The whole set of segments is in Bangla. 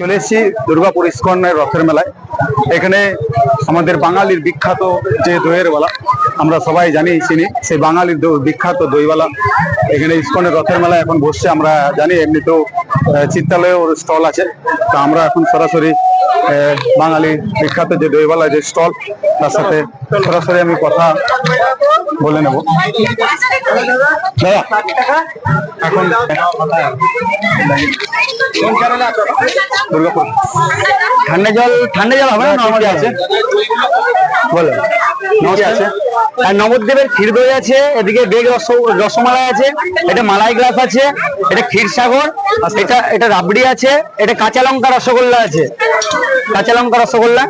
চলে এসেছি দুর্গাপুর ইস্কনের রথের মেলায়। এখানে আমাদের বাঙালির বিখ্যাত যে দইয়ের বেলা আমরা সবাই জানি চিনি সেই বাঙালির বিখ্যাত দইওয়ালা এখানে ইস্কনের রথের মেলায় এখন বসছে আমরা জানি এমনিতেও চিত্তালয়ে ওর স্টল আছে। তো আমরা এখন সরাসরি আহ, বাঙালির বিখ্যাত যে দইওয়ালা যে স্টল তার সাথে সরাসরি আমি কথা বলে নেব। দাদা এখন দুর্গাপুর। ঠান্ডা জল ঠান্ডা জল হবে না? নর্মালি আছে। বলো। আছে আর নবদ্বীপের ক্ষীর দই আছে এদিকে বেগ রস রসমালাই আছে এটা মালাই গ্লাস আছে এটা ক্ষীর সাগর এটা এটা রাবড়ি আছে এটা কাঁচা লঙ্কা রসগোল্লা আছে। কাঁচা লঙ্কা রসগোল্লা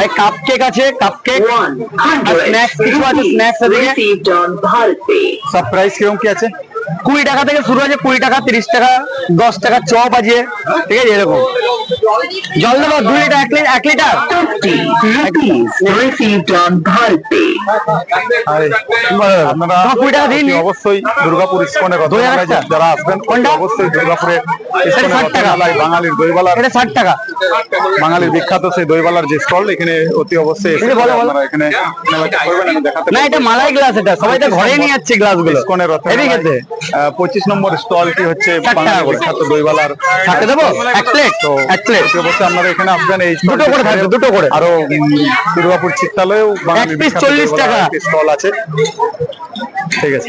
আর কাপ কেক আছে কাপ কেক স্ন্যাক্স কিছু আছে স্ন্যাক্স এদিকে. সব প্রাইস কীরকম কি আছে? কুড়ি টাকা থেকে শুরু আছে কুড়ি টাকা তিরিশ টাকা দশ টাকা চপ আছে ঠিক আছে এরকম। জল দেবো দুই লিটার এক লিটার এক litre 50 rupees received on Bharat Pay. অবশ্যই দুর্গাপুর? যারা আসবেন অবশ্যই দুর্গাপুরে বাঙালির দইবালার ষাট টাকা। বাঙালির বিখ্যাত সেই দইবালার যে স্টল এখানে অতি অবশ্যই এখানে না এটা মালাই গ্লাস এটা। সবাই তো ঘরে নিয়ে যাচ্ছে গ্লাসগুলো ইস্কনের পঁচিশ নম্বর স্টলটি হচ্ছে বাঙালির বিখ্যাত দইবালার ষাটে দেবো? এক plate? তো এক plate? অবশ্যই আপনারা এখানে আসবেন। এই দুটো করে থাকবে, দুটো করে। আরও দুর্গাপুর চিত্তালয়েও বাঙালির piece 40 টাকা। স্টল আছে। ঠিক আছে।